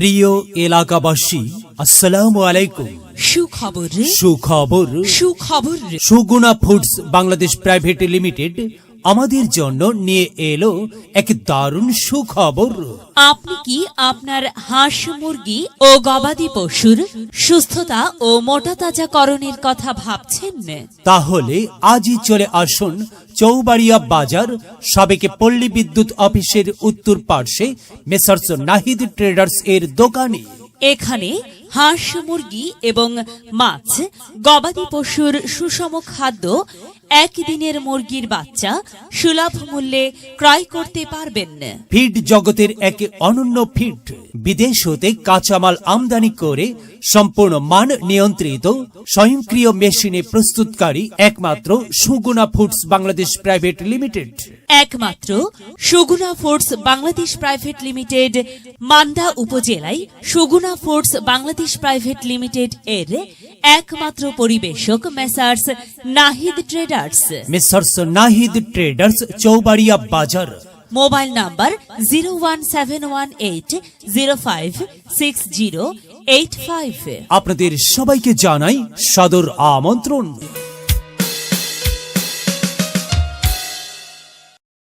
প্রিয় এলাকাবাসী আসসালামু আলাইকুম। সুখবর সুখবর। সুখবর রে। Suguna foods Bangladesh private limited আমাদের জন্য নিয়ে এলো এক দারুণ সুখবর। আপনি কি আপনার হাঁস মুরগি ও গবাদি পশুর সুস্থতা ও মোটা তাজা তাজাকরণের কথা ভাবছেন? তাহলে আজই চলে আসুন চৌবাড়িয়া বাজার সাবেকে পল্লী বিদ্যুৎ অফিসের উত্তর পার্শ্বে মেসার্স নাহিদ ট্রেডার্স এর দোকানে। এখানে হাঁস মুরগি এবং মাছ গবাদি পশুর সুষম খাদ্য একদিনের মুরগির বাচ্চা সুলভ মূল্যে ক্রয় করতে পারবেন। ফিড জগতের এক অনন্য ফিড বিদেশ হতে কাঁচামাল আমদানি করে সম্পূর্ণ মান নিয়ন্ত্রিত স্বয়ংক্রিয় মেশিনে প্রস্তুতকারী একমাত্র Suguna foods Bangladesh private limited. একমাত্র Suguna foods Bangladesh private limited Manda উপজেলায় Suguna foods Bangladesh private limited এর একমাত্র পরিবেশক messrs Nahid traders. Messrs Nahid traders Choubaria বাজার। Mobile number zero one seven one eight zero five six zero eight five. আপনাদের সবাইকে জানাই সাদর আমন্ত্রণ।